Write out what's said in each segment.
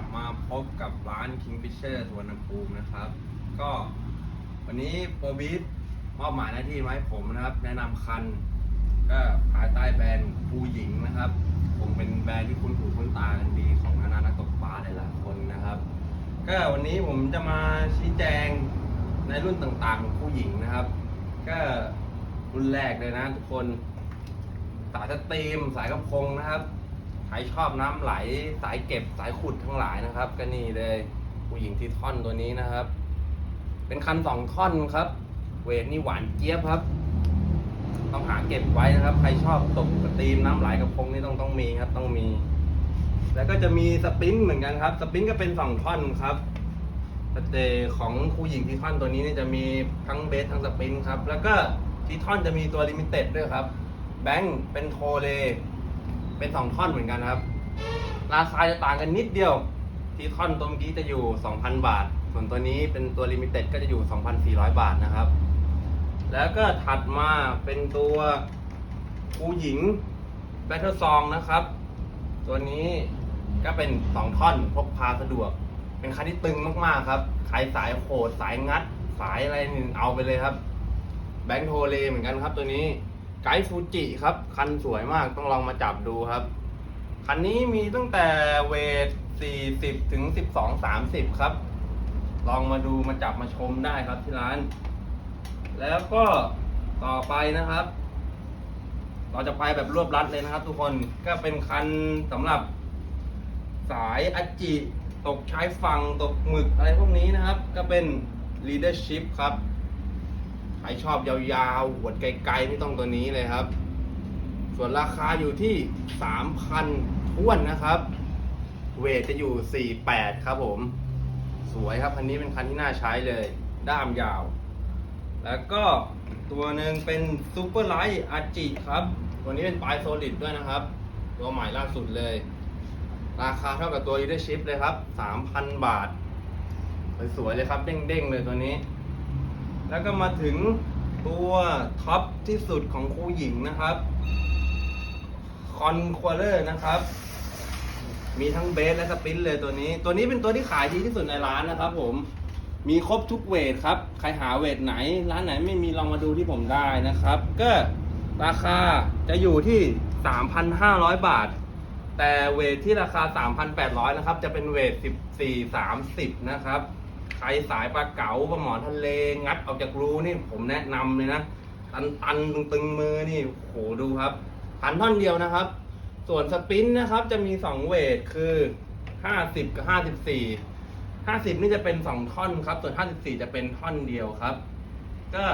บมาพบกับร้าน Kingfisher สวนน้ำภูมินะครับ ก็วันนี้โปรบิสมอบหมายหน้าที่มาให้ผมนะครับ แนะนำคัน ก็ภายใต้แบรนด์ภูหญิงนะครับ ผมเป็นแบรนด์ที่คุ้นหูคุ้นตากันดีของนานานักตกปลาหลายๆคนนะครับ ก็วันนี้ผมจะมาชี้แจงในรุ่นต่างๆของผู้หญิงนะครับ ก็รุ่นแรกเลยนะทุกคนสายสตรีมสายกระพงนะครับ ใครชอบน้ำไหลสายเก็บสายขุดทั้งหลายนะครับ ก็นี่เลยผู้หญิงที่ท่อนตัวนี้นะครับ เป็นคันสองท่อนครับ เวทนี่หวานเจี๊ยบครับ ต้องหาเก็บไว้นะครับ ใครชอบตกสตรีมน้ำไหลกระพงนี่ต้องต้องมีครับ ต้องมี แล้วก็จะมีสปรินต์เหมือนกันครับ สปรินต์ก็เป็นสองท่อนครับแต่ของผู้หญิงที่ท่อนตัวนี้เนี่ยจะมีทั้งเบสทั้งสปรินต์ครับ แล้วก็ที่ท่อนจะมีตัวลิมิเต็ดด้วยครับ แบงค์เป็นโทเล เป็นสองท่อนเหมือนกันครับ ราคาจะต่างกันนิดเดียว ที่ท่อนตัวเมื่อกี้จะอยู่ 2,000 บาท ส่วนตัวนี้เป็นตัวลิมิเต็ดก็จะอยู่ 2,400 บาทนะครับ แล้วก็ถัดมาเป็นตัวผู้หญิงแบทเทอร์ซองนะครับ ตัวนี้ก็เป็นสองท่อนพกพาสะดวก เป็นคันที่ตึงมากๆครับใครสายโขดสายงัด สายอะไรนี่เอาไปเลยครับ แบงค์โทเลเหมือนกันครับตัวนี้ ไกด์ฟูจิครับ คันสวยมากต้องลองมาจับดูครับ คันนี้มีตั้งแต่เวท 40 ถึง 12 30 ครับ ลองมาดูมาจับมาชมได้ครับที่ร้าน แล้วก็ต่อไปนะครับ เราจะไปแบบรวบรัดเลยนะครับ ทุกคนก็เป็นคันสำหรับสายอจิตกใชายฝั่งตกหมึกอะไรพวกนี้นะครับ ก็เป็น leadership ครับ ใครชอบยาวๆหวดไกลๆนี่ต้องตัวนี้เลยครับ ส่วนราคาอยู่ที่ 3,000ท้วนนะครับ เวทจะอยู่ 48 ครับผม สวยครับ คันนี้เป็นคันที่น่าใช้เลย ด้ามยาว แล้วก็ตัวหนึ่งเป็นซูเปอร์ไลท์อาจิครับ ตัวนี้เป็นปลายโซลิดด้วยนะครับ ตัวใหม่ล่าสุดเลย ราคาเท่ากับตัว leadership เลยครับ 3,000 บาท สวยๆเลยครับ เด้งๆเลยตัวนี้ แล้วก็มาถึงตัวท็อปที่สุดของครูหญิงนะครับคอนควอเลอร์นะครับ มีทั้งเบสและสปินเลยตัวนี้ ตัวนี้เป็นตัวที่ขายดีที่สุดในร้านนะครับผมมีครบทุกเวทครับ ใครหาเวทไหน ร้านไหนไม่มีลองมาดูที่ผมได้นะครับ ก็ราคาจะอยู่ที่ 3,500 บาท แต่เวทที่ราคา 3,800 นะครับ จะเป็นเวท 14 30 นะครับ ใครสายปลาเก๋าปลาหมอทะเลงัดออกจากรูนี่ผมแนะนำเลยนะ ตันตันตึงตึงมือนี่โหดูครับพันท่อนเดียวนะครับ ส่วนสปินนะครับจะมี2เวทคือ50กับ54 50นี่จะเป็น2ท่อนครับ ส่วน54จะเป็นท่อนเดียวครับ ก็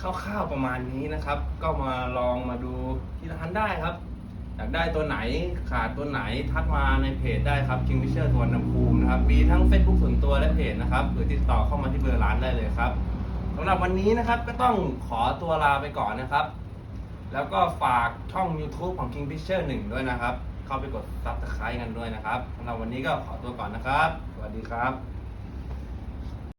คร่าวๆประมาณนี้นะครับ ก็มาลองมาดูที่ร้านได้ครับ อยากได้ตัวไหนขาดตัวไหนทักมาในเพจได้ครับ Kingfisher ทวนน้ำภูมินะครับ มีทั้ง Facebook ส่วนตัวและเพจนะครับหรือติดต่อเข้ามาที่เบอร์ร้านได้เลยครับสำหรับวันนี้นะครับก็ต้องขอตัวลาไปก่อนนะครับ แล้วก็ฝากช่อง YouTube ของ Kingfisher 1 ด้วยนะครับ เข้าไปกด Subscribe กันด้วยนะครับสำหรับวันนี้ก็ขอตัวก่อนนะครับ สวัสดีครับ